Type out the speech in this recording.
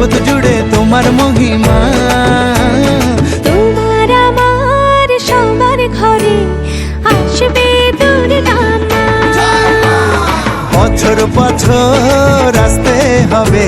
জগৎ জুড়ে তোমার মহিমা। তোমার আমার সবার ঘরে আসবে বছর বছর আসতে হবে।